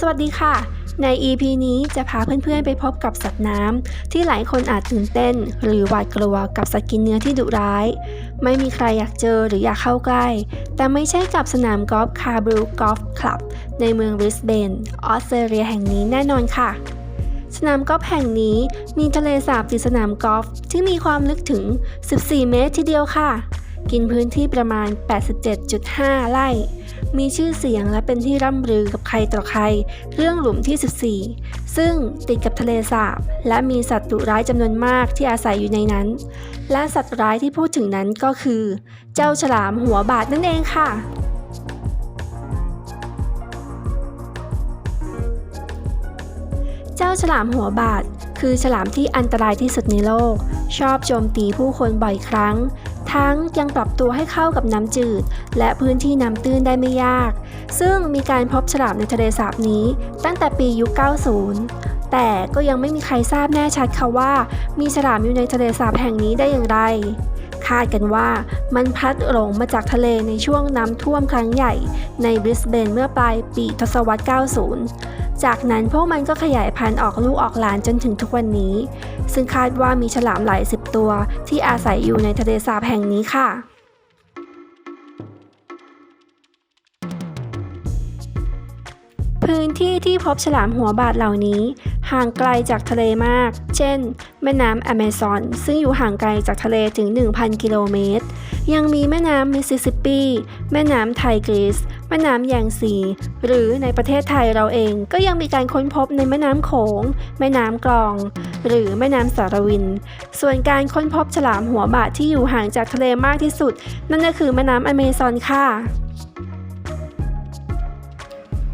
สวัสดีค่ะ ใน EP นี้จะพาเพื่อนๆ ไปพบกับสัตว์น้ำที่หลายคนอาจตื่นเต้น หรือหวาดกลัวกับสัตว์กินเนื้อที่ดุร้าย ไม่มีใครอยากเจอหรืออยากเข้าใกล้ แต่ไม่ใช่กับสนามกอล์ฟคาร์บรูกอล์ฟคลับ ในเมืองบริสเบน ออสเตรเลียแห่งนี้แน่นอนค่ะ สนามกอล์ฟแห่งนี้มีทะเลสาบติดสนามกอล์ฟที่มีความลึกถึง 14 เมตรทีเดียวค่ะ กินพื้นที่ประมาณ 87.5 ไร่ มีชื่อเสียงและเป็นที่ร่ำลือกับใครต่อใคร เรื่องหลุมที่ 14 ซึ่งติดกับทะเลสาบ และมีสัตว์ดุร้ายจำนวนมากที่อาศัยอยู่ในนั้น และสัตว์ร้ายที่พูดถึงนั้นก็คือ เจ้าฉลามหัวบาดนั่นเองค่ะเจ้าฉลามหัวบาด คือฉลามที่อันตรายที่สุดในโลก ชอบโจมตีผู้คนบ่อยครั้ง ทั้งยังปรับตัวให้เข้ากับน้ำจืด และพื้นที่น้ำตื้นได้ไม่ยาก ซึ่งมีการพบฉลามในทะเลสาบนี้ตั้งแต่ปียุค 90 แต่ก็ยังไม่มีใครทราบแน่ชัดค่ะว่า มีฉลามอยู่ในทะเลสาบแห่งนี้ได้อย่างไร คาดกันว่ามันพัดหลงมาจากทะเลในช่วงน้ำท่วมครั้งใหญ่ ในบริสเบนเมื่อปลายปีทศวรรษ 90จากนั้นพวกมันก็ขยายพันธุ์ออกลูกออกหลานจนถึงทุกวันนี้ ซึ่งคาดว่ามีฉลามหลายสิบตัวที่อาศัยอยู่ในทะเลสาบแห่งนี้ค่ะ พื้นที่ที่พบฉลามหัวบาดเหล่านี้ ห่างไกลจากทะเลมาก เช่น แม่น้ำอเมซอน ซึ่งอยู่ห่างไกลจากทะเลถึง 1,000 กิโลเมตร ยังมีแม่น้ำมิสซิสซิปปี แม่น้ำไทกรีสแม่น้ำแยงซี หรือในประเทศไทยเราเองก็ยังมีการค้นพบในแม่น้ำโขง แม่น้ำกลอง หรือแม่น้ำสารวิน ส่วนการค้นพบฉลามหัวบาดที่อยู่ห่างจากทะเลมากที่สุด นั่นก็คือแม่น้ำอเมซอนค่ะ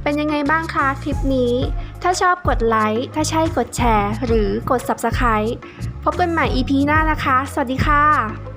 เป็นยังไงบ้างคะคลิปนี้ ถ้าชอบกดไลค์ ถ้าใช่กดแชร์ หรือกด Subscribe พบกันใหม่ EP หน้านะคะ สวัสดีค่ะ